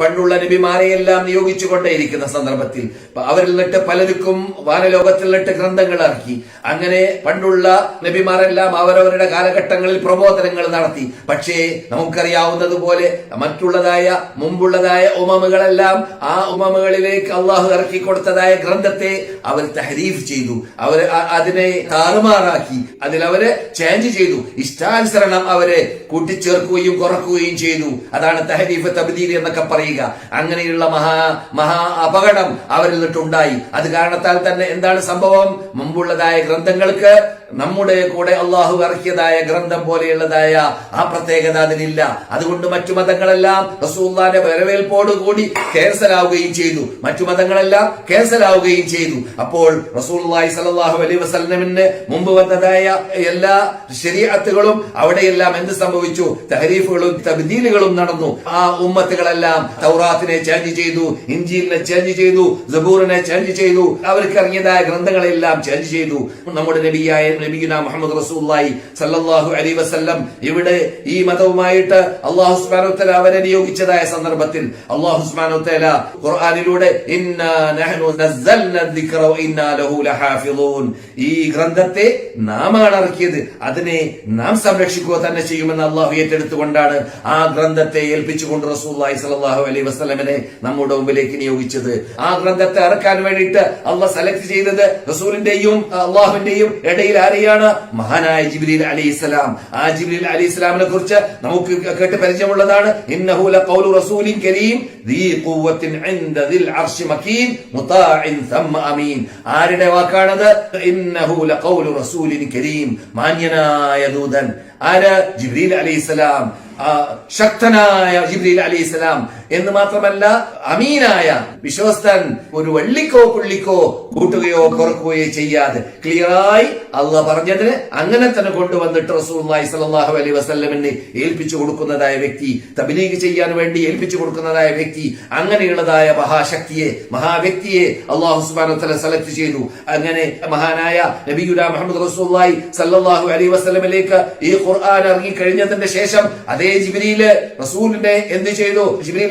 പണ്ടുള്ള നബിമാരെയെല്ലാം നിയോഗിച്ചുകൊണ്ടേയിരിക്കുന്ന സന്ദർഭത്തിൽ അവരിൽ നിന്നിട്ട് പലർക്കും വാനലോകത്തിൽ നിന്നിട്ട് ഗ്രന്ഥങ്ങൾ ഇറക്കി. അങ്ങനെ പണ്ടുള്ള നബിമാരെല്ലാം അവരവരുടെ കാലഘട്ടങ്ങളിൽ പ്രബോധനങ്ങൾ നടത്തി. പക്ഷേ നമുക്കറിയാവുന്നതുപോലെ മറ്റുള്ളതായ മുമ്പുള്ളതായ ഉമമുകളെല്ലാം ആ ഉമമുകളിലേക്ക് അള്ളാഹു ഇറക്കി കൊടുത്തതായ ഗ്രന്ഥത്തെ അവർ തഹരീഫ് ചെയ്തു. അവർ അതിനെ താറുമാറാക്കി. അതിൽ അവർ ചേഞ്ച് ചെയ്തു. ഇഷ്ടാനുസരണം അവരെ കൂട്ടിച്ചേർക്കുകയും കുറക്കുകയും ചെയ്തു. അതാണ് തഹരീഫ് തബ്ദീൽ എന്നൊക്കെ പറയുക. അങ്ങനെയുള്ള മഹാ മഹാ അപകടം അവരിൽ നിന്നിട്ടുണ്ടായി അത് കാരണത്താൽ തന്നെ എന്താണ് സംഭവം? മുമ്പുള്ളതായ ഗ്രന്ഥങ്ങൾക്ക് നമ്മുടെ കൂടെ അള്ളാഹു ഇറക്കിയതായ ഗ്രന്ഥം പോലെയുള്ളതായ ആ പ്രത്യേകത അതിനില്ല അതുകൊണ്ട് മറ്റു മതങ്ങളെല്ലാം റസൂല്ലാന്റെ വരവേൽപ്പോടുകൂടി ആവുകയും ചെയ്തു. മറ്റു മതങ്ങളെല്ലാം ആവുകയും ചെയ്തു. അപ്പോൾ റസൂല്ലായി സലാഹു അലൈ വസ്ലമിന് മുമ്പ് വന്നതായ എല്ലാ ശരീഅത്തുകളും അവിടെയെല്ലാം എന്ത് സംഭവിച്ചു? തഹരീഫുകളും തബ്ദീലുകളും നടന്നു. ആ ഉമ്മത്തുകളെല്ലാം തൗറാത്തിനെ ചേഞ്ച് ചെയ്തു ഇഞ്ചീലിനെ ചേഞ്ച് ചെയ്തു ജബൂറിനെ ചേഞ്ച് ചെയ്തു. അവർക്ക് ഇറങ്ങിയതായ ഗ്രന്ഥങ്ങളെല്ലാം ചേഞ്ച് ചെയ്തു. നമ്മുടെ നബിയായ നബിയുന മുഹമ്മദ് റസൂല്ലായി സല്ലല്ലാഹു അലൈഹി വസല്ലം ഇവിടെ ഈ മതവുമായിട്ട് അള്ളാഹു വതആല അവരെ നിയോഗിച്ചതായ സന്ദർഭത്തിൽ അള്ളാഹു ഖുർആനിലൂടെ ഈ ഗ്രന്ഥത്തെ നാമാണ് ഇറക്കിയത്. അതിനെ നാം സംരക്ഷിക്കുക തന്നെ ചെയ്യുമെന്ന് അള്ളാഹു ഏറ്റെടുത്തുകൊണ്ടാണ് ആ ഗ്രന്ഥത്തെ ഏൽപ്പിച്ചുകൊണ്ട് റസൂല്ലായി സലാഹു അലൈഹി വസ്ലമിനെ നമ്മുടെ മുമ്പിലേക്ക് നിയോഗിച്ചത്. ആ ഗ്രന്ഥത്തെ ഇറക്കാൻ വേണ്ടിയിട്ട് അള്ളാഹ് സെലക്ട് ചെയ്തത് റസൂലിന്റെയും അള്ളാഹുവിന്റെയും ഇടയിൽ ആരെയാണ്? മഹാനായ ജിബിലിൽ അലി ഇസ്ലാം ആ ജിബിലിൽ അലി ഇസ്ലാമിനെ കുറിച്ച് നമുക്ക് കേട്ട് പരിചയമുള്ളതാണ്. ആരുടെ വാക്കാണത്? മാന്യനായ ദൂതൻ. ആര്? ജിബ്രീൽ അലി ഇസ്ലാം ശക്തനായ ജിബ്രീൽ അലി ഇസ്ലാം എന്ന് മാത്രമല്ല അമീനായ വിശ്വസ്തൻ ഒരു വള്ളിക്കോ പുള്ളിക്കോ കൂട്ടുകയോ കുറക്കുകയോ ചെയ്യാതെ ക്ലിയറായി അള്ളാഹ് പറഞ്ഞതിന് അങ്ങനെ തന്നെ കൊണ്ടുവന്നിട്ട് റസൂലുള്ളാഹി സലാഹു അലൈ വസ്ലമിന് ഏൽപ്പിച്ചു കൊടുക്കുന്നതായ വ്യക്തി തബിലീഗ് ചെയ്യാൻ വേണ്ടി ഏൽപ്പിച്ചു കൊടുക്കുന്നതായ വ്യക്തി അങ്ങനെയുള്ളതായ മഹാശക്തിയെ മഹാവ്യക്തിയെ അള്ളാഹു തആല സെലക്ട് ചെയ്തു. അങ്ങനെ മഹാനായ നബിയുന മുഹമ്മദ് റസൂലുള്ളാഹി സല്ലാഹു അലൈഹി വസ്ലമിലേക്ക് ഈ ഖുർആൻ ഇറങ്ങി കഴിഞ്ഞതിന്റെ ശേഷം അതേ ജിബ്രീൽ റസൂലിനെ എന്ത് ചെയ്തു?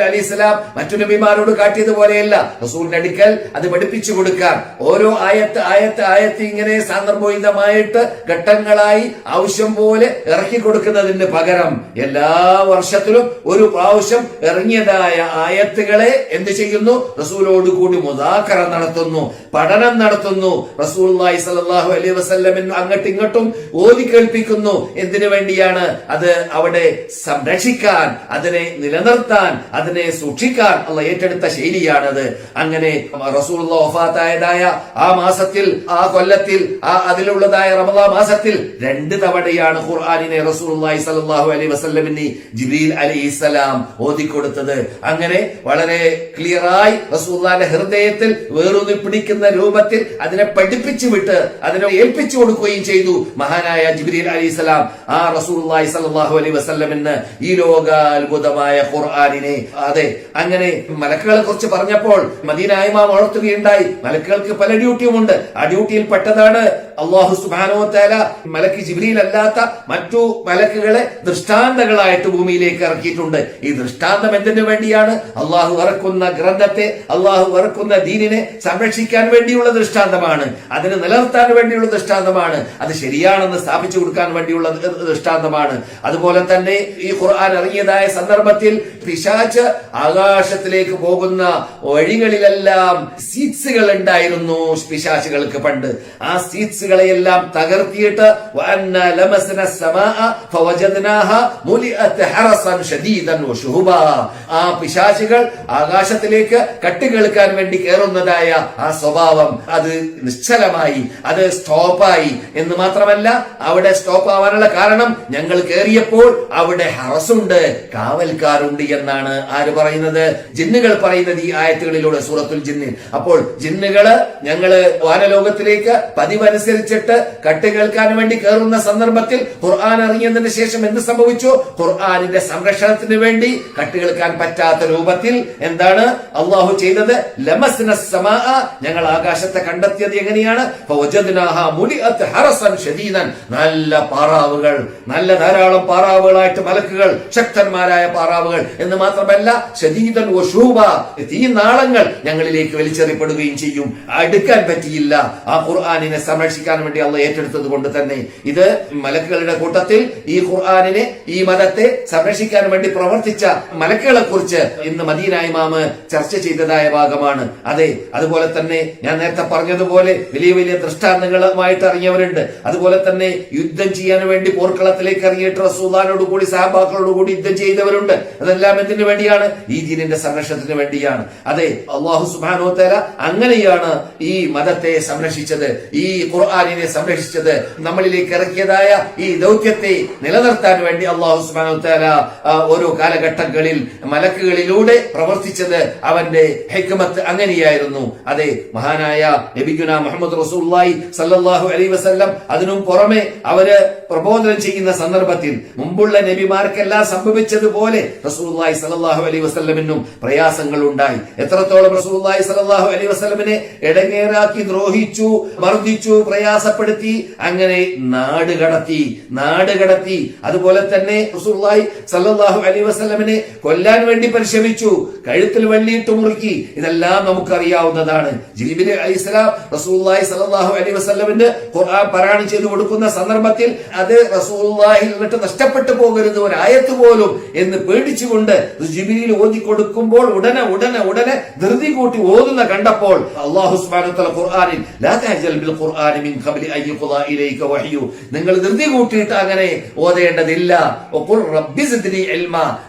ജിബ്രീൽ ഇസ്ലാം മറ്റു നബിമാരോട് കാട്ടിയതുപോലെയല്ല റസൂലിന്റെ അടുക്കൽ അത് പഠിപ്പിച്ചു കൊടുക്കാൻ. ഓരോ ആയത്ത് ആയത്ത് ആയത്ത് ഇങ്ങനെ സാന്ദർഭോഹിതമായിട്ട് ഘട്ടങ്ങളായി ആവശ്യം പോലെ ഇറക്കി കൊടുക്കുന്നതിന് പകരം എല്ലാ വർഷത്തിലും ഒരു പ്രാവശ്യം ഇറങ്ങിയതായ ആയത്തുകളെ എന്ത് ചെയ്യുന്നു? റസൂലോട് കൂടി മുദാക്കറ നടത്തുന്നു പഠനം നടത്തുന്നു. റസൂൽ സലാഹു അലൈഹി വസല്ലമിന് അങ്ങോട്ടും ഇങ്ങോട്ടും ഓതി കേൾപ്പിക്കുന്നു. എന്തിനു വേണ്ടിയാണ്? അത് അവിടെ സംരക്ഷിക്കാൻ അതിനെ നിലനിർത്താൻ അതിനെ സൂക്ഷിക്കാൻ അള്ള ഏറ്റെടുത്ത ശൈലിയാണത്. അങ്ങനെ റസൂൽ വഫാത്തായതായ ആ മാസത്തിൽ ആ കൊല്ലത്തിൽ ആ അതിലുള്ളതായ റമദാ മാസത്തിൽ രണ്ട് തവണയാണ് ഖുർആാനിനെ റസൂലുള്ളാഹി സ്വല്ലല്ലാഹു അലൈഹി വസ്ലമിന് ജിബ്രീൽ ഓതി ഓതിക്കൊടുത്തത്. അങ്ങനെ വളരെ ക്ലിയറായി റസൂലുള്ളാഹിന്റെ ഹൃദയത്തിൽ വേറൊന്ന് പിടിക്കുന്ന രൂപത്തിൽ അതിനെ പഠിപ്പിച്ചു വിട്ട് അതിനെ ഏൽപ്പിച്ചു കൊടുക്കുകയും ചെയ്തു. മഹാനായ ജിബ്രീൽ അലൈഹിസ്സലാം ആ റസൂൽ സ്വല്ലല്ലാഹു അലൈഹി വസ്ലമിന് ഈ ലോകാത്ഭുതമായ ഖുർആാനിനെ അതെ അങ്ങനെ മലക്കുകളെ കുറിച്ച് പറഞ്ഞപ്പോൾ മദീനായ്മ വളർത്തുകയുണ്ടായി മലക്കുകൾക്ക് പല ഡ്യൂട്ടിയുമുണ്ട് ആ ഡ്യൂട്ടിയിൽ പെട്ടതാണ് അള്ളാഹു സുബാനോ തേല മലക്ക് ജിബ്രീൽ അല്ലാത്ത മറ്റു മലക്കുകളെ ദൃഷ്ടാന്തങ്ങളായിട്ട് ഭൂമിയിലേക്ക് ഇറക്കിയിട്ടുണ്ട്. ഈ ദൃഷ്ടാന്തം എന്തിനു വേണ്ടിയാണ്? അള്ളാഹു ഇറക്കുന്ന ഗ്രന്ഥത്തെ അള്ളാഹു ഇറക്കുന്ന ദീനിനെ സംരക്ഷിക്കാൻ വേണ്ടിയുള്ള ദൃഷ്ടാന്തമാണ്. അതിന് നിലനിർത്താൻ വേണ്ടിയുള്ള ദൃഷ്ടാന്തമാണ്. അത് ശരിയാണെന്ന് സ്ഥാപിച്ചു കൊടുക്കാൻ വേണ്ടിയുള്ള ദൃഷ്ടാന്തമാണ്. അതുപോലെ തന്നെ ഈ ഖുർആൻ ഇറങ്ങിയതായ സന്ദർഭത്തിൽ പിശാച്ച് ആകാശത്തിലേക്ക് പോകുന്ന വഴികളിലെല്ലാം സീറ്റ്സുകൾ ഉണ്ടായിരുന്നു പിശാചുകൾക്ക് പണ്ട്. ആ സ്ഫിൻക്സുകളെയെല്ലാം തകർത്തിയിട്ട് ആ പിശാചികൾ ആകാശത്തിലേക്ക് കെട്ടുകേൾക്കാൻ വേണ്ടി കയറുന്നതായ ആ സ്വഭാവം അത് നിശ്ചലമായി അത് സ്റ്റോപ്പായി. എന്ന് മാത്രമല്ല അവിടെ സ്റ്റോപ്പ് ആവാനുള്ള കാരണം ഞങ്ങൾ കയറിയപ്പോൾ അവിടെ ഹറസുണ്ട് കാവൽക്കാരുണ്ട് എന്നാണ് ആര് പറയുന്നത്? ജിന്നുകൾ പറയുന്നത് ഈ ആയത്തുകളിലൂടെ സൂറത്തുൽ ജിന്നിൽ അപ്പോൾ ജിന്നുകൾ ഞങ്ങൾ വാനലോകത്തിലേക്ക് പതിവനുസരിച്ച് അനുസരിച്ചിട്ട് കട്ട് കേൾക്കാൻ വേണ്ടി കയറുന്ന സന്ദർഭത്തിൽ ഖുർആൻ ഇറങ്ങിയതിന് ശേഷം എന്ത് സംഭവിച്ചു? ഖുർആനിന്റെ സംരക്ഷണത്തിന് വേണ്ടി കട്ട് കേൾക്കാൻ പറ്റാത്ത രൂപത്തിൽ എന്താണ് അള്ളാഹു ചെയ്തത്? ഞങ്ങൾ ആകാശത്തെ കണ്ടെത്തിയത് എങ്ങനെയാണ്? നല്ല പാറാവുകൾ നല്ല ധാരാളം പാറാവുകളായിട്ട് മലക്കുകൾ ശക്തന്മാരായ പാറാവുകൾ. എന്ന് മാത്രമല്ല ഷദീദൻ വശൂബ തീ നാളങ്ങൾ ഞങ്ങളിലേക്ക് വലിച്ചെറിയപ്പെടുകയും ചെയ്യും. അടുക്കാൻ പറ്റിയില്ല. ആ ഖുർആാനിനെ സംരക്ഷിക്കാൻ വേണ്ടി അള്ള ഏറ്റെടുത്തത് കൊണ്ട് തന്നെ ഇത് മലക്കുകളുടെ കൂട്ടത്തിൽ ഈ ഖുർആാനിനെ ഈ മതത്തെ സംരക്ഷിക്കാൻ വേണ്ടി പ്രവർത്തിച്ച മലക്കുകളെ കുറിച്ച് ഇന്ന് മദീന ഇമാമ് ചർച്ച ചെയ്തതായ ഭാഗമാണ്. അതെ അതുപോലെ തന്നെ ഞാൻ നേരത്തെ പറഞ്ഞതുപോലെ വലിയ വലിയ ദൃഷ്ടാന്തങ്ങളുമായിട്ട് ഇറങ്ങിയവരുണ്ട്. അതുപോലെ തന്നെ യുദ്ധം ചെയ്യാൻ വേണ്ടി പോർക്കളത്തിലേക്ക് ഇറങ്ങിയിട്ട് റസൂദാനോട് കൂടി സാബാക്കളോട് കൂടി യുദ്ധം ചെയ്തവരുണ്ട്. അതെല്ലാം എന്തിനു വേണ്ടിയാണ്? ഈ ദീനിന്റെ സംരക്ഷണത്തിന് വേണ്ടിയാണ്. അതെ അള്ളാഹു സുബാനോ തല അങ്ങനെയാണ് ഈ മതത്തെ സംരക്ഷിച്ചത്. ഈ ഖുർആാനിനെ സംരക്ഷിച്ചത് നമ്മളിലേക്ക് ഇറക്കിയതായ ഈ ദൗത്യത്തെ നിലനിർത്താൻ വേണ്ടി അള്ളാഹു സുബാനോ താല ഓരോ കാലഘട്ടങ്ങളിൽ മലക്കുകളിലൂടെ പ്രവർത്തിച്ചത് അവന്റെ ഹെക്മത്ത് അങ്ങനെയായിരുന്നു. അതെ മഹാനായ നബിഗുന മുഹമ്മദ് റസൂല്ലായി സല്ലാഹു അലൈ വസല്ലം അതിനും പുറമെ അവർ പ്രബോധനം ചെയ്യുന്ന സന്ദർഭത്തിൽ മുമ്പുള്ള നബിമാർക്കെല്ലാം സംഭവിച്ചതുപോലെ റസൂല്ലായി സലാഹു അലൈ വസ്ലമിനും പ്രയാസങ്ങൾ ഉണ്ടായി. എത്രത്തോളം റസൂല്ലായി സലാഹു അലൈ വസ്ലമിനെ ഇടങ്ങേറാക്കി ദ്രോഹിച്ചു മർദ്ദിച്ചു പ്രയാസപ്പെടുത്തി അങ്ങനെ നാട് കടത്തി നാട് കടത്തി. അതുപോലെ തന്നെ റസൂല്ലായി സലാഹു അലൈ വസ്ലമിനെ കൊല്ലാൻ വേണ്ടി പരിശ്രമിച്ചു കഴുത്തിൽ വള്ളിയിട്ട് മുറുക്കി. ഇതെല്ലാം നമുക്കറിയാവുന്നതാണ്. ജിലിബിന് അലിസ്ലാം റസൂല്ലായി സലാഹു അലൈ വസ്ലമിന്റെ ഖുർആൻ പാരായണം ചെയ്തു കൊടുക്കുന്ന സന്ദർഭത്തിൽ അത് റസൂലുള്ളാഹിൽ നിന്നിട്ട് നഷ്ടപ്പെട്ടു പോകരുത്. ഒരായത്ത് പോലും എന്ന് പേടിച്ചുകൊണ്ട് ജിബിലിയിൽ ഓതി കൊടുക്കുമ്പോൾ ഉടനെ ഉടനെ ഉടനെ ധൃതി കൂട്ടി ഓതുന്ന കണ്ടപ്പോൾ അള്ളാഹു ഖുർആനിൽ നിങ്ങൾ ധൃതി കൂട്ടിയിട്ട് അങ്ങനെ ഓതേണ്ടതില്ല.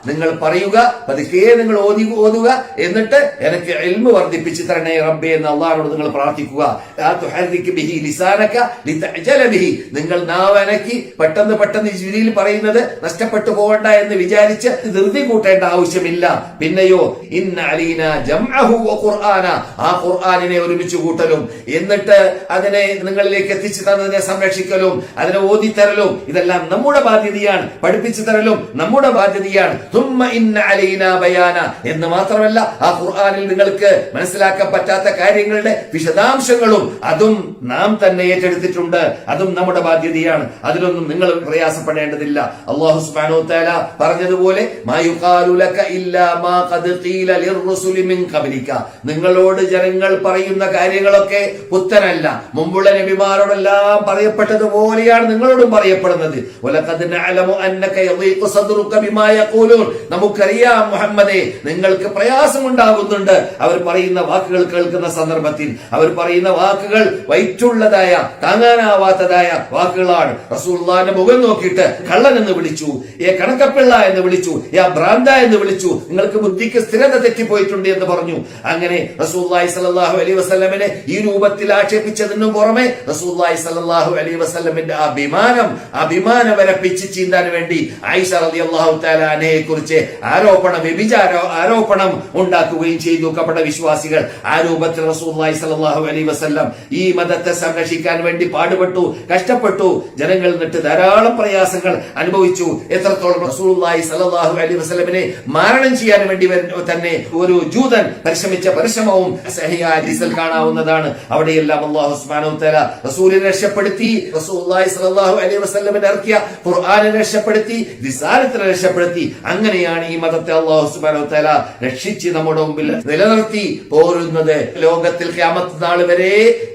നിങ്ങൾ പറയുക പതുക്കെ നിങ്ങൾ ഓതി ഓതുക എന്നിട്ട് എനിക്ക് എൽമ വർദ്ധിപ്പിച്ചു തരണേ റബ്ബെ എന്ന് അള്ളാഹിനോട് നിങ്ങൾ പ്രാർത്ഥിക്കുക. നിങ്ങൾ നാവനക്കി പെട്ടെന്ന് പെട്ടെന്ന് ജുലിയിൽ പറയുന്നത് നഷ്ടപ്പെട്ടു പോകണ്ട എന്ന് വിചാരിച്ച് ധൃതി കൂട്ടേണ്ട ആവശ്യമില്ല. പിന്നെയോ ഇന്ന അലീന ഖുർആന. ആ ഖുർആാനിനെ ഒരുമിച്ച് കൂട്ടലും. എന്നിട്ട് അതിനെ നിങ്ങളിലേക്ക് എത്തിച്ചു തന്നതിനെ സംരക്ഷിക്കലും. അതിനെ ഓതി തരലും ഇതെല്ലാം നമ്മുടെ ബാധ്യതയാണ്. പഠിപ്പിച്ചു തരലും നമ്മുടെ ബാധ്യതയാണ്. തുമ്മ ഇന്ന അലീന ബയാന. എന്ന് മാത്രമല്ല ആ ഖുർആാനിൽ നിങ്ങൾക്ക് മനസ്സിലാക്കാൻ പറ്റാത്ത കാര്യങ്ങളുടെ വിശദാംശങ്ങളും അതും നാം തന്നെ ഏറ്റെടുത്തിട്ടുണ്ട്. അതും നമ്മുടെ ബാധ്യതയാണ്. അതിലൊന്നും നിങ്ങൾ പ്രയാസപ്പെടേണ്ടതില്ല. അള്ളാഹു സുബ്ഹാനഹു തആല പറഞ്ഞതുപോലെ നിങ്ങളോട് ജനങ്ങൾ പറയുന്ന കാര്യങ്ങളൊക്കെ പുത്തനല്ല. മുമ്പുള്ള നബിമാരോടെല്ലാം പറയപ്പെട്ടതുപോലെയാണ് നിങ്ങളോടും പറയപ്പെടുന്നത്. നമുക്കറിയാം മുഹമ്മദേ നിങ്ങൾക്ക് പ്രയാസമുണ്ടാകുന്നുണ്ട്. അവർ പറയുന്ന വാക്കുകൾ കേൾക്കുന്ന സന്ദർഭത്തിൽ അവർ പറയുന്ന വാക്കുകൾ വൈറ്റുള്ളതായ താങ്ങാനാവാത്തതായ വാക്കുകളാണ്. റസൂള്ളാന്റെ മുഖം നോക്കിയിട്ട് കള്ളൻ എന്ന് വിളിച്ചു ഏ കണക്കപ്പിള്ള എന്ന് വിളിച്ചു ഏ ഭ്രാന്ത എന്ന് വിളിച്ചു നിങ്ങൾക്ക് ബുദ്ധിക്ക് സ്ഥിരത തെറ്റിപ്പോയിട്ടുണ്ട് എന്ന് പറഞ്ഞു. അങ്ങനെ റസൂല്ലായി സല്ലല്ലാഹു അലൈഹി വസ്ലമിനെ ഈ രൂപത്തിൽ ആക്ഷേപിച്ചതിനു പുറമെ റസൂല്ലായി സല്ലല്ലാഹു അലൈഹി വസ്ലമിന്റെ അഭിമാനം അഭിമാനം വരെ പിച്ച് ചീന്താൻ വേണ്ടി ആയിഷ റളിയല്ലാഹു അള്ളാഹു താലാനെ കുറിച്ച് ആരോപണ വ്യഭിചാര ആരോപണം ഉണ്ടാക്കുകയും ചെയ്തു. കപട വിശ്വാസികൾ ആ രൂപത്തിൽ റസൂല്ലായി സല്ലല്ലാഹു അലൈഹി വസല്ലം ഈ മതത്തെ സംരക്ഷിക്കാൻ വേണ്ടി പാടുപെട്ടു കഷ്ടപ്പെട്ടു. ജനങ്ങളിൽ നിന്നിട്ട് ധാരാളം പ്രയാസങ്ങൾ അനുഭവിച്ചു. എത്രത്തോളം റസൂലുള്ളാഹി സല്ലല്ലാഹു അലൈഹി വസല്ലമിനെ മാരണം ചെയ്യാൻ വേണ്ടി തന്നെ ഒരു ജൂതൻ പരിശ്രമിച്ച പരിശ്രമവും ഹദീസിൽ കാണാവുന്നതാണ്. അവിടെയെല്ലാം അല്ലാഹു സുബ്ഹാനഹു തആല റസൂലിനെ രക്ഷപ്പെടുത്തി റസൂലുള്ളാഹി സല്ലല്ലാഹു അലൈഹി വസല്ലമിനെ ഇറക്കിയ ഖുർആനെ രക്ഷപ്പെടുത്തി റിസാലത്തിനെ രക്ഷപ്പെടുത്തി. അങ്ങനെയാണ് ഈ മതത്തെ അല്ലാഹു സുബ്ഹാനഹു തആല രക്ഷിച്ച് നമ്മുടെ മുമ്പിൽ നിലനിർത്തി പോരുന്നത്. ലോകത്തിൽ ഖിയാമത്ത് നാൾ വരെ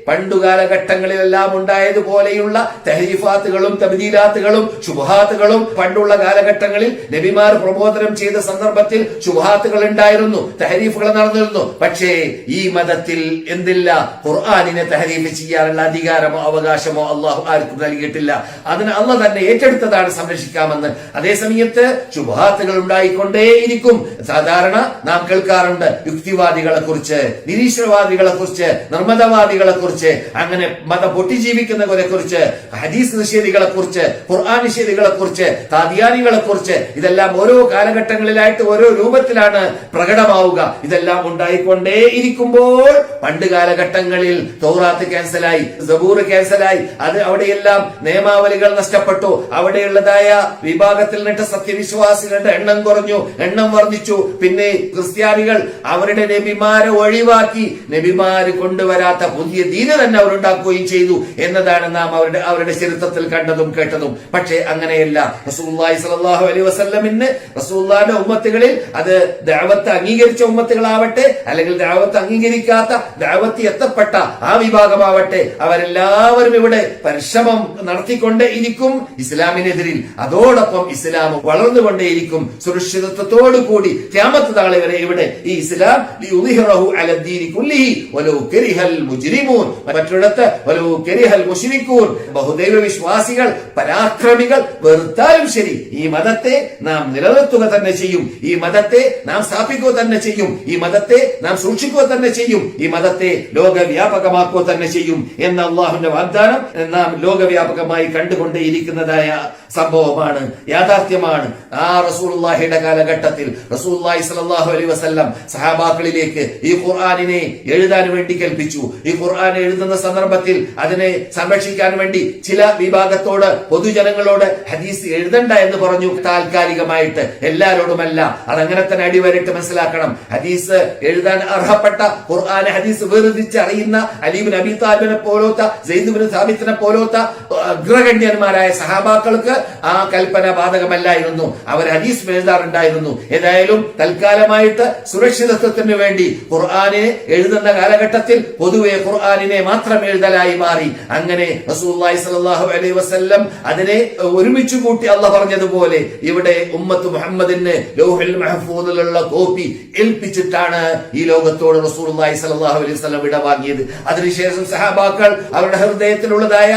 പണ്ടുകാലഘട്ടങ്ങളിലെല്ലാം ഉണ്ടായതുപോലെയുള്ള തെഹരീഫാത്തുകളും തബ്ദീലാത്തുകളും ശുഭാത്തുകളും പണ്ടുള്ള കാലഘട്ടങ്ങളിൽ നബിമാർ പ്രബോധനം ചെയ്ത സന്ദർഭത്തിൽ ശുഭാത്തുകൾ ഉണ്ടായിരുന്നു തഹരീഫുകൾ നടന്നിരുന്നു. പക്ഷേ ഈ മതത്തിൽ എന്തില്ല? ഖുർആാനിനെ തഹരീഫ് ചെയ്യാനുള്ള അധികാരമോ അവകാശമോ അള്ളാഹു ആർക്കും നൽകിയിട്ടില്ല. അതിന് അള്ള തന്നെ ഏറ്റെടുത്തതാണ് സംരക്ഷിക്കാമെന്ന്. അതേസമയത്ത് ശുഭാത്തുകൾ ഉണ്ടായിക്കൊണ്ടേയിരിക്കും. സാധാരണ നാം കേൾക്കാറുണ്ട് യുക്തിവാദികളെ കുറിച്ച് നിരീശ്വരവാദികളെ കുറിച്ച് നിർമ്മതവാദികളെ കുറിച്ച് അങ്ങനെ മത പൊട്ടിജീവിക്കുന്നവരെ കുറിച്ച് ഹദീസ് നിഷേധികളെ കുറിച്ച് ഖുർആൻ നിഷേധികളെ കുറിച്ച് താദിയാനികളെ കുറിച്ച് ഇതെല്ലാം ഓരോ കാലഘട്ടങ്ങളിലായിട്ട് ഓരോ രൂപത്തിലാണ് പ്രകടമാവുക. ഇതെല്ലാം ഉണ്ടായിക്കൊണ്ടേ ഇരിക്കുമ്പോൾ പണ്ട് കാലഘട്ടങ്ങളിൽ തോറാത്ത് ക്യാൻസലായി സബൂർ ക്യാൻസലായി അത് അവിടെയെല്ലാം നിയമാവലികൾ നഷ്ടപ്പെട്ടു. അവിടെയുള്ളതായ വിഭാഗത്തിൽ നിന്നിട്ട് സത്യവിശ്വാസികളുടെ എണ്ണം കുറഞ്ഞു എണ്ണം വർദ്ധിച്ചു. പിന്നെ ക്രിസ്ത്യാനികൾ അവരുടെ നബിമാരെ ഒഴിവാക്കി നബിമാര് കൊണ്ടുവരാത്ത പുതിയ ദീന തന്നെ അവരുണ്ടാക്കുകയും ചെയ്തു എന്നതാണ് നാം അവരുടെ അവരുടെ ചരിത്രത്തിൽ കണ്ടതും. കേട്ടതും പക്ഷേ അങ്ങനെയല്ല. റസൂലുള്ളാഹി സ്വല്ലല്ലാഹു അലൈ വസ്ലമിന് റസൂല്ലാന്റെ ഉമ്മത്തുകളിൽ അത് ദഅവത്ത് അംഗീകരിച്ച ഉമ്മത്തുകളാവട്ടെ അല്ലെങ്കിൽ ദഅവത്ത് അംഗീകരിക്കാത്ത ദേവത്ത് എത്തപ്പെട്ട ആ വിഭാഗമാവട്ടെ അവരെല്ലാവരും ഇവിടെ പരിശ്രമം നടത്തിക്കൊണ്ടേ ഇരിക്കും ഇസ്ലാമിനെതിരിൽ. അതോടൊപ്പം ഇസ്ലാം വളർന്നുകൊണ്ടേയിരിക്കും. സുരക്ഷിതത്വത്തോടു കൂടി ക്യാമത്ത് നാളെ വരെ ഇവിടെ ഈ ഇസ്ലാം മറ്റൊരിടത്ത് ബഹുദൈവ വിശ്വാസികൾ പരാക്രമികൾ വെറുത്താലും ശരി. ഈ മതത്തെ നാം നിലനിർത്തുക തന്നെ ചെയ്യും. ഈ മതത്തെ നാം സ്ഥാപിക്കുക തന്നെ ചെയ്യും. ഈ മതത്തെ നാം സൂക്ഷിക്കുക തന്നെ ചെയ്യും. ഈ മതത്തെ ലോകവ്യാപകമാക്കുക തന്നെ ചെയ്യും എന്ന അള്ളാഹുന്റെ വാഗ്ദാനം നാം ലോകവ്യാപകമായി കണ്ടുകൊണ്ടേയിരിക്കുന്നതായ സംഭവമാണ് യാഥാർത്ഥ്യമാണ്. ആ റസൂൽഹിയുടെ കാലഘട്ടത്തിൽ റസൂലുള്ളാഹി സലാഹു അലൈഹി വസല്ലം സഹാബാക്കളിലേക്ക് ഈ ഖുർആാനിനെ എഴുതാൻ വേണ്ടി കൽപ്പിച്ചു. ഈ ഖുർആൻ എഴുതുന്ന സന്ദർഭത്തിൽ അതിനെ സംരക്ഷിക്കാൻ വേണ്ടി ചില വിഭാഗത്തോട് പൊതുജനങ്ങളോട് ഹദീസ് എഴുതണ്ട എന്ന് പറഞ്ഞു താൽക്കാലികമായിട്ട്. എല്ലാരോടുമല്ല. അതങ്ങനെ തന്നെ അടിവരട്ട് മനസ്സിലാക്കണം. ഹദീസ് എഴുതാൻ അർഹപ്പെട്ട ഖുർആൻ ഹദീസ് വേർതിരിച്ച് അറിയുന്ന അലീബിൻ അബി താലിബിനെ പോലോത്ത സെയ്ദുബിൻ സാബിത്തിനെ പോലോത്ത അഗ്രഗണ്യന്മാരായ സഹാബാക്കൾക്ക് ആ കൽപ്പന ബാധകമല്ലായിരുന്നു. അവർ ഹദീസ് എഴുതാറുണ്ടായിരുന്നു ഏതായാലും തൽക്കാലമായിട്ട് സുരക്ഷിതത്വത്തിന് വേണ്ടി ഖുർആനെ എഴുതുന്ന കാലഘട്ടത്തിൽ പൊതുവെ ഖുർആാനിനെ മാത്രം എഴുതലായി മാറി. അങ്ങനെ അലൈഹി വസല്ലം അതിനെ ഒരുമിച്ച് കൂട്ടി അല്ല പറഞ്ഞതുപോലെ ഇവിടെ ഉമ്മത്ത് മുഹമ്മദിന് ലൗഹുൽ മെഹഫൂദിലുള്ള കോപ്പി ഏൽപ്പിച്ചിട്ടാണ് ഈ ലോകത്തോട് റസൂലുള്ളാഹി സ്വല്ലല്ലാഹു അലൈഹി വസല്ലം വിട വാങ്ങിയത് അതിനുശേഷം സഹാബാക്കൾ അവരുടെ ഹൃദയത്തിലുള്ളതായ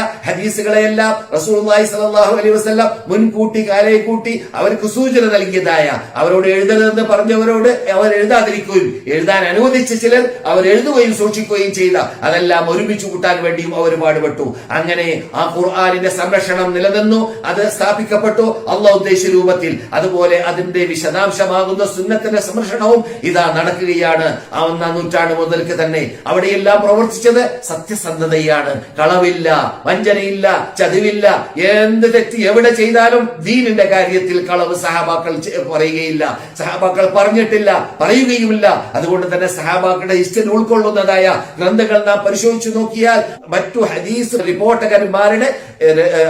ഹദീസുകളെയെല്ലാം റസൂലുള്ളാഹി സ്വല്ലല്ലാഹു അലൈഹി വസല്ലം മുൻകൂട്ടി കാലയെ കൂട്ടി അവർക്ക് സൂചന നൽകിയതായ അവരോട് എഴുതരുതെന്ന് പറഞ്ഞവരോട് അവർ എഴുതാതിരിക്കുകയും എഴുതാൻ അനുവദിച്ച ചിലർ അവർ എഴുതുകയും സൂക്ഷിക്കുകയും ചെയ്ത അതെല്ലാം ഒരുമിച്ച് കൂട്ടാൻ വേണ്ടിയും അവർ പാടുപെട്ടു. അങ്ങനെ ആ ഖുർആാനിന്റെ സംരക്ഷണം നിലനിന്നു അത് സ്ഥാപിക്കപ്പെട്ടു അള്ളാഹ് ഉദ്ദേശിച്ച രൂപത്തിൽ. അതുപോലെ അതിന്റെ വിശദാംശമാകുന്ന സുന്നത്തിന്റെ സംരക്ഷണവും ഇതാ നടക്കുകയാണ്. ആ ഒന്നാം നൂറ്റാണ്ട് മുതൽക്ക് തന്നെ അവിടെയെല്ലാം പ്രവർത്തിച്ചത് സത്യസന്ധതയാണ്. കളവില്ല വഞ്ചനയില്ല ചതിവില്ല. എന്ത് തെറ്റ് എവിടെ ചെയ്താലും ദീനിന്റെ കാര്യത്തിൽ കളവ് സഹാബാക്കൾ പറയുകയില്ല. സഹാബാക്കൾ പറഞ്ഞിട്ടില്ല പറയുകയുമില്ല. അതുകൊണ്ട് തന്നെ സഹാബാക്കളുടെ ഹിസ്റ്ററി ഉൾക്കൊള്ളുന്നതായ ഗ്രന്ഥങ്ങൾ നാം പരിശോധിച്ചു നോക്കിയാൽ മറ്റു ഹദീസ് റിപ്പോർട്ടകന്മാരുടെ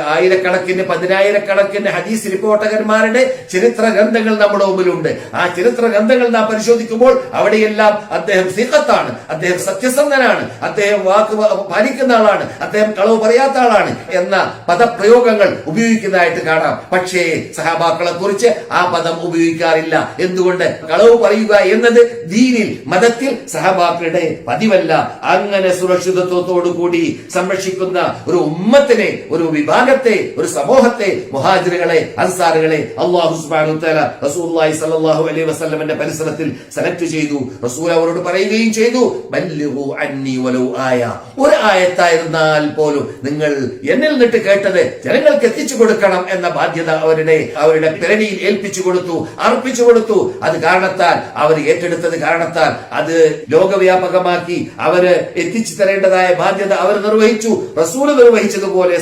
ആയിരക്കണക്കിന് പതിനായിരക്കണക്കിന് ഹദീസ് റിപ്പോർട്ടകന്മാരുടെ ചരിത്ര ഗ്രന്ഥങ്ങൾ നമ്മുടെ മുമ്പിലുണ്ട്. ആ ചരിത്ര ഗ്രന്ഥങ്ങൾ നാം പരിശോധിക്കുമ്പോൾ അവിടെയെല്ലാം അദ്ദേഹം സിഖത്താണ്. അദ്ദേഹം സത്യസന്ധനാണ്. അദ്ദേഹം വാക്ക് പാലിക്കുന്ന ആളാണ്. അദ്ദേഹം കളവ് പറയാത്ത ആളാണ്. എന്ന പദപ്രയോഗങ്ങൾ ഉപയോഗിക്കുന്നതായിട്ട് കാണാം. പക്ഷേ സഹാബാക്കളെ കുറിച്ച് ആ പദം ഉപയോഗിക്കാറില്ല. എന്തുകൊണ്ട്? കളവ് പറയുക എന്നത് ദീനിൽ മതത്തിൽ സഹബാക്കളുടെ പതിവല്ല. അങ്ങനെ സുരക്ഷിതത്വത്തോടു കൂടി സംരക്ഷിക്കുന്ന ഒരു ഉമ്മത്തിനെ ഒരു വിഭാഗത്തെ ഒരു സമൂഹത്തെ മുഹാജിറുകളെ അൻസാറുകളെ അള്ളാഹു അലൈഹി വസല്ലമയുടെ പരിസരത്തിൽ സെലക്ട് ചെയ്തു. റസൂൽ അവരോട് പറയുകയും ചെയ്തു ഒരു ആയത്തായിരുന്നാൽ പോലും നിങ്ങൾ എന്നിൽ നിന്നിട്ട് കേട്ടത് ജനങ്ങൾക്ക് എത്തിച്ചു കൊടുക്കണം എന്ന ബാധ്യത അവരുടെ അവരുടെ പിരണിയിൽ ഏൽപ്പിച്ചു കൊടുത്തു അർപ്പിച്ചു കൊടുത്തു. അത് കാരണത്താൽ അവർ ഏറ്റെടുത്തത് കാരണത്താൽ അത് ലോകവ്യാപകമാക്കി അവർ എത്തിച്ചു തരേണ്ടതായ ബാധ്യത അവർ നിർവഹിച്ചു. റസൂൽ നിർവഹിച്ചതുപോലെ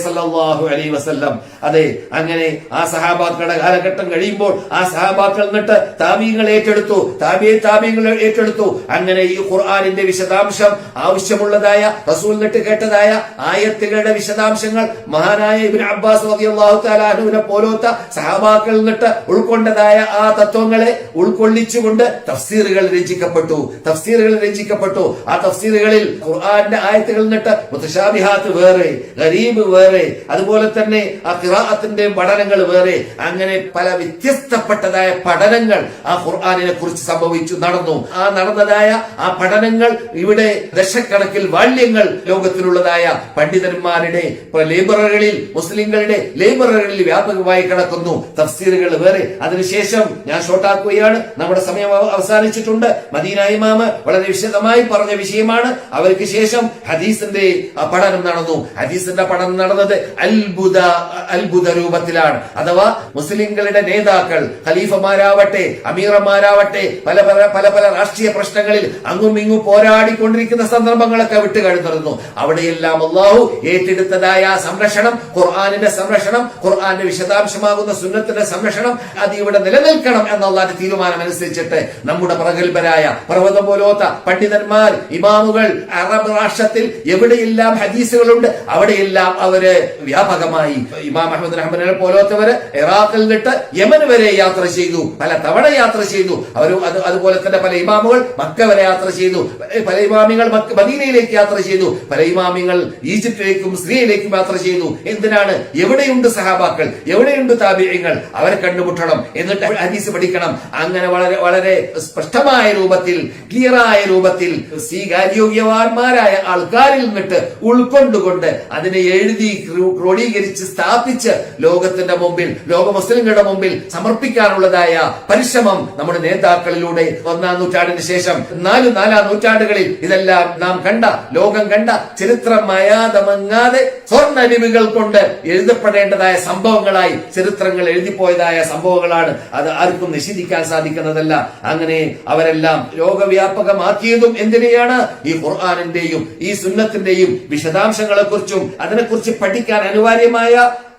അലൈഹി വസല്ലം. അതെ അങ്ങനെ ആ സഹാബാക്കളുടെ കാലഘട്ടം കഴിയുമ്പോൾ ആ സഹാബാക്കൾ എന്നിട്ട് താബിയങ്ങൾ ഏറ്റെടുത്തു താബിയെ താബിയങ്ങൾ ഏറ്റെടുത്തു. അങ്ങനെ ഈ ഖുർആാനിന്റെ വിശദാംശം ആവശ്യമുള്ളതായ റസൂൽ നിട്ട് കേട്ടതായ ആയത്തുകളുടെ വിശദാംശങ്ങൾ മഹാനായ ഇബിൻ അബ്ബാസ് റളിയല്ലാഹു താലാഹുവിനെ പോലത്തെ സഹാബാക്കൾ നിന്നിട്ട് ഉൾക്കൊണ്ടതായ ആ തത്വങ്ങളെ ഉൾക്കൊള്ളിച്ചുകൊണ്ട് തഫ്സീറുകൾ രചിക്കപ്പെട്ടു തഫ്സീറുകൾ രചിക്കപ്പെട്ടു. ആ തഫ്സീറുകളിൽ ഖുർആന്റെ ആയത്തുകൾ നിന്നിട്ട് മുത്തശാബിഹാത്ത് വേറെ ഗരീബ് വേറെ അതുപോലെ തന്നെ ആ ഖിറാഅത്തിന്റെ പഠനങ്ങൾ വേറെ. അങ്ങനെ പല വ്യത്യസ്തപ്പെട്ടതായ പഠനങ്ങൾ ആ ഖുർആാനിനെ കുറിച്ച് സംഭവിച്ചു നടന്നു. ആ നടന്നതായ ആ പഠനങ്ങൾ ഇവിടെ ദശക്കണക്കിൽ വാല്യങ്ങൾ ലോകത്തിലുള്ളതായ പണ്ഡിതന്മാരുടെ ലൈബ്രറികളിൽ മുസ്ലിങ്ങളുടെ ലൈബ്രറികളിൽ വ്യാപകമായി കിടക്കുന്നു. തഫ്സീറുകൾ വേറെ. അതിനുശേഷം ഞാൻ ഷോർട്ടാക്കുകയാണ്. നമ്മുടെ സമയം അവസാനിച്ചിട്ടുണ്ട്. മദീന ഇമാമ് വളരെ വിശദമായി പറഞ്ഞ വിഷയമാണ്. അവർക്ക് ശേഷം ഹദീസിന്റെ പഠനം നടന്നു. ഹദീസിന്റെ പഠനം നടന്നത് അത്ഭുത അത്ഭുത രൂപത്തിലാണ്. അഥവാ മുസ്ലിങ്ങളുടെ നേതാക്കൾ ഖലീഫമാരാവട്ടെ അമീറമാരാവട്ടെ പല പല പല പല രാഷ്ട്രീയ പ്രശ്നങ്ങളിൽ അങ്ങും ഇങ്ങും പോരാടിക്കൊണ്ടിരിക്കുന്ന സന്ദർഭങ്ങളൊക്കെ വിട്ടുകഴിഞ്ഞിരുന്നു അവിടെയെല്ലാം അള്ളാഹു ഏറ്റെടുത്തതായ ആ സംരക്ഷണം ഖുർആാനിന്റെ സംരക്ഷണം ഖുർആാന്റെ വിശദാംശമാകുന്ന സുന്നത്തിന്റെ സംരക്ഷണം അത് ഇവിടെ നിലനിൽക്കണം എന്നുള്ളതിന്റെ തീരുമാനം അനുസരിച്ചിട്ട് നമ്മുടെ പ്രഗത്ഭരായ പർവതം പോലോത്ത പണ്ഡിതന്മാർ ഇമാമുകൾ അറബ് രാഷ്ട്രത്തിൽ എവിടെയെല്ലാം ഹദീസുകളുണ്ട് അവിടെയെല്ലാം അവർ വ്യാപകമായി ഇമാം അഹമ്മദ് റഹ്മനെ പോലോത്തവര് ഇറാഖിൽ നിന്നിട്ട് യമൻ വരെ യാത്ര ചെയ്തു പല തവണ യാത്ര ചെയ്തു. അവർ അത് അതുപോലെ തന്നെ പല ഇമാമുകൾ മക്ക വരെ യാത്ര ചെയ്തു പല ഇമാമികൾ മദീനയിലേക്ക് യാത്ര ചെയ്തു പല ഇമാമികൾ ഈജിപ്തിലേക്കും സിറിയയിലേക്കും യാത്ര ചെയ്തു. എന്തിനാണ്? എവിടെയുണ്ട് സഹാബാക്കൾ? എവിടെയുണ്ട് താപിയങ്ങൾ അവരെ കണ്ടുമുട്ടണം. എന്നിട്ട് ഹദീസ് പഠിക്കണം. അങ്ങനെ വളരെ വളരെ സ്പഷ്ടമായ രൂപത്തിൽ ക്ലിയറായ രൂപത്തിൽ സ്വീകാര്യോഗ്യവാന്മാരായ ആൾക്കാരിൽ നിന്നിട്ട് ഉൾക്കൊണ്ടുകൊണ്ട് അതിനെ എഴുതി ക്രോഡീകരിച്ച് സ്ഥാപിച്ച് ലോകത്തിന്റെ മുമ്പിൽ ലോക മുസ്ലിങ്ങളുടെ മുമ്പിൽ സമർപ്പിക്കാനുള്ളതായ പരിശ്രമം നമ്മുടെ നേതാക്കളിലൂടെ ഒന്നാം നൂറ്റാണ്ടിന് ശേഷം നാലു നാലാം നൂറ്റാണ്ടുകളിൽ ഇതെല്ലാം നാം കണ്ട ലോകം കണ്ട ചരിത്രം മായാതെ സ്വർണ ലിപികൾ കൊണ്ട് എഴുതപ്പെടേണ്ടതായ സംഭവങ്ങളായി ചരിത്രങ്ങൾ എഴുതിപ്പോയതായ സംഭവങ്ങളാണ്. അത് ആർക്കും നിഷേധിക്കാൻ സാധിക്കുന്നതല്ല. അങ്ങനെ അവരെല്ലാം ലോകവ്യാപകമാക്കിയതും എന്തിനെയാണ്? ഈ ഖുർആാനിന്റെയും ഈ സുന്നത്തിന്റെയും വിശദാംശങ്ങളെ കുറിച്ചും അതിനെക്കുറിച്ച് പഠിക്കാൻ അനിവാര്യമായ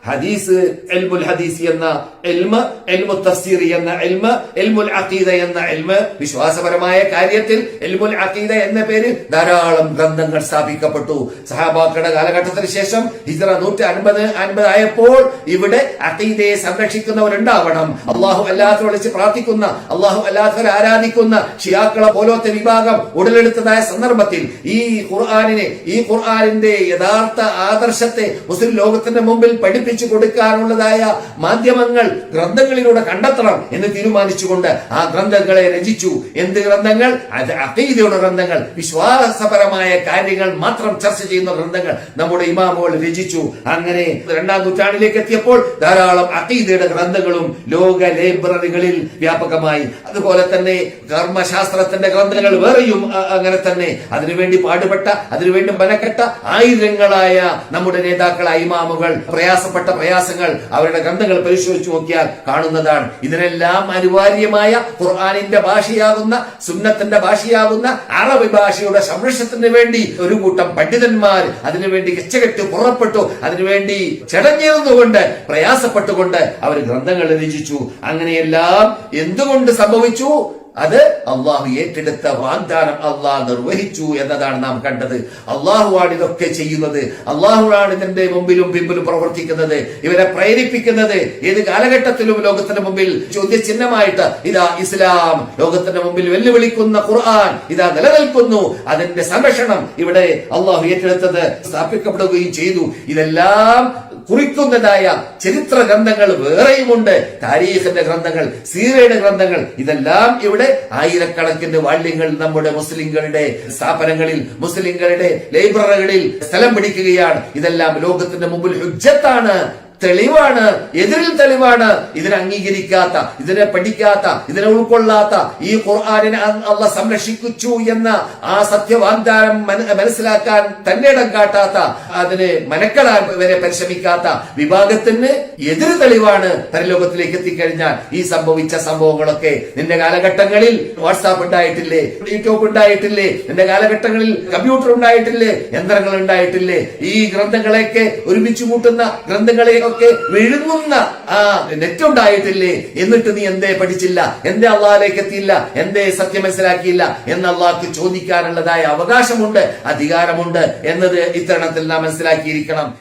ഹദീസ് എൽമുൽ ഹദീസ് എന്ന എൽമ എൽമു തഫ്സീർ എന്ന എൽമ എൽമുൽ അഖീദ എന്ന എൽമ. വിശ്വാസപരമായ കാര്യത്തിൽ എൽമുൽ അഖീദ എന്ന പേരിൽ ധാരാളം ഗ്രന്ഥങ്ങൾ സ്ഥാപിക്കപ്പെട്ടു. സഹാബാക്കളുടെ കാലഘട്ടത്തിന് ശേഷം ഹിജറ നൂറ്റി അൻപത് അൻപത് ആയപ്പോൾ ഇവിടെ അഖീദയെ സംരക്ഷിക്കുന്നവരുണ്ടാവണം. അള്ളാഹു അല്ലാഹു വിളിച്ച് പ്രാർത്ഥിക്കുന്ന അള്ളാഹു അല്ലാത്തവരെ ആരാധിക്കുന്ന ഷിയാക്കളെ പോലത്തെ വിഭാഗം ഉടലെടുത്തതായ സന്ദർഭത്തിൽ ഈ ഖുർആാനിനെ ഈ ഖുർആാനിന്റെ യഥാർത്ഥ ആദർശത്തെ മുസ്ലിം ലോകത്തിന്റെ മുമ്പിൽ പഠിപ്പിച്ചു കൊടുക്കാനുള്ളതായ മാധ്യമങ്ങൾ ഗ്രന്ഥങ്ങളിലൂടെ കണ്ടെത്തണം എന്ന് തീരുമാനിച്ചുകൊണ്ട് ആ ഗ്രന്ഥങ്ങളെ രചിച്ചു. എന്ത് ഗ്രന്ഥങ്ങൾ? അത് ഗ്രന്ഥങ്ങൾ. വിശ്വാസപരമായ കാര്യങ്ങൾ മാത്രം ചർച്ച ചെയ്യുന്ന ഗ്രന്ഥങ്ങൾ നമ്മുടെ ഇമാമുകൾ രചിച്ചു. അങ്ങനെ രണ്ടാം നൂറ്റാണ്ടിലേക്ക് എത്തിയപ്പോൾ ധാരാളം അഖീദയുടെ ഗ്രന്ഥങ്ങളും ലോക ലൈബ്രറികളിൽ വ്യാപകമായി. അതുപോലെ തന്നെ കർമ്മശാസ്ത്രത്തിന്റെ ഗ്രന്ഥങ്ങൾ വേറെയും അങ്ങനെ തന്നെ. അതിനുവേണ്ടി പാടുപെട്ട അതിനുവേണ്ടി മനക്കെട്ട ആയിരങ്ങളായ നമ്മുടെ നേതാക്കളായ ഇമാമുകൾ പ്രയാസപ്പെട്ട പ്രയാസങ്ങൾ അവരുടെ ഗ്രന്ഥങ്ങൾ പരിശോധിച്ചു നോക്കിയാൽ കാണുന്നതാണ്. ഇതിനെല്ലാം അനിവാര്യമായ ഖുർആാനിന്റെ ഭാഷയാകുന്ന സുന്നത്തിന്റെ ഭാഷയാകുന്ന അറബി ഭാഷയുടെ സംരക്ഷണത്തിന് വേണ്ടി ഒരു കൂട്ടം പണ്ഡിതന്മാർ അതിനുവേണ്ടി കച്ചകെട്ട് പുറപ്പെട്ടു അതിനുവേണ്ടി ചടഞ്ഞിരുന്നുകൊണ്ട് പ്രയാസപ്പെട്ടുകൊണ്ട് അവർ ഗ്രന്ഥങ്ങൾ രചിച്ചു. അങ്ങനെയെല്ലാം എന്തുകൊണ്ട് സംഭവിച്ചു? അത് അള്ളാഹു ഏറ്റെടുത്ത വാഗ്ദാനം അള്ളാഹ് നിർവഹിച്ചു എന്നതാണ് നാം കണ്ടത്. അള്ളാഹുവാണ് ഇതൊക്കെ ചെയ്യുന്നത്. അള്ളാഹുവാണ് ഇതിന്റെ മുമ്പിലും പിമ്പിലും പ്രവർത്തിക്കുന്നത്. ഇവരെ പ്രേരിപ്പിക്കുന്നത് ഏത് കാലഘട്ടത്തിലും ലോകത്തിന്റെ മുമ്പിൽ ചോദ്യചിഹ്നമായിട്ട് ഇതാ ഇസ്ലാം ലോകത്തിന്റെ മുമ്പിൽ വെല്ലുവിളിക്കുന്ന ഖുർആൻ ഇതാ നിലനിൽക്കുന്നു. അതിന്റെ സംരക്ഷണം ഇവിടെ അള്ളാഹു ഏറ്റെടുത്തത് സ്ഥാപിക്കപ്പെടുകയും ചെയ്തു. ഇതെല്ലാം കുറിക്കുന്നതായ ചരിത്ര ഗ്രന്ഥങ്ങൾ വേറെയുമുണ്ട്. താരീഖിന്റെ ഗ്രന്ഥങ്ങൾ സീറയുടെ ഗ്രന്ഥങ്ങൾ ഇതെല്ലാം ഇവിടെ ആയിരക്കണക്കിന് വാല്യങ്ങൾ നമ്മുടെ മുസ്ലിങ്ങളുടെ സ്ഥാപനങ്ങളിൽ മുസ്ലിങ്ങളുടെ ലൈബ്രറികളിൽ സ്ഥലം പിടിക്കുകയാണ്. ഇതെല്ലാം ലോകത്തിന്റെ മുമ്പിൽ ഹുജ്ജത്താണ്. തെളിവാണ് എതിരിൽ തെളിവാണ്. ഇതിനെ അംഗീകരിക്കാത്ത ഇതിനെ പഠിക്കാത്ത ഇതിനെ ഉൾക്കൊള്ളാത്ത ഈ ഖുർആാനിനെ അല്ല സംരക്ഷിച്ചു എന്ന ആ സത്യവാഗ്ദാനം മനസ്സിലാക്കാൻ തന്നെ ഇടം കാട്ടാത്ത അതിനെ മനക്കളാൻ വരെ പരിശ്രമിക്കാത്ത വിഭാഗത്തിന് എതിര് തെളിവാണ് പരലോകത്തിലേക്ക് എത്തിക്കഴിഞ്ഞാൽ ഈ സംഭവിച്ച സംഭവങ്ങളൊക്കെ നിന്റെ കാലഘട്ടങ്ങളിൽ വാട്സാപ്പ് ഉണ്ടായിട്ടില്ലേ? യൂട്യൂബ് ഉണ്ടായിട്ടില്ലേ? നിന്റെ കാലഘട്ടങ്ങളിൽ കമ്പ്യൂട്ടർ ഉണ്ടായിട്ടില്ലേ? യന്ത്രങ്ങൾ ഉണ്ടായിട്ടില്ലേ? ഈ ഗ്രന്ഥങ്ങളെയൊക്കെ ഒരുമിച്ച് കൂട്ടുന്ന ഗ്രന്ഥങ്ങളെയൊക്കെ വിഴുങ്ങുന്ന ആ നെറ്റ് ഉണ്ടായിട്ടില്ലേ എന്നിട്ട് നീ എന്തേ പഠിച്ചില്ല? എന്തേ അള്ളാഹിലേക്ക് എത്തിയില്ല എന്തേ സത്യം മനസ്സിലാക്കിയില്ല? എന്ന് അള്ളാഹ്ക്ക് ചോദിക്കാനുള്ളതായ അവകാശമുണ്ട് അധികാരമുണ്ട് എന്നത് ഇത്തരണത്തിൽ നാം മനസ്സിലാക്കിയിരിക്കണം.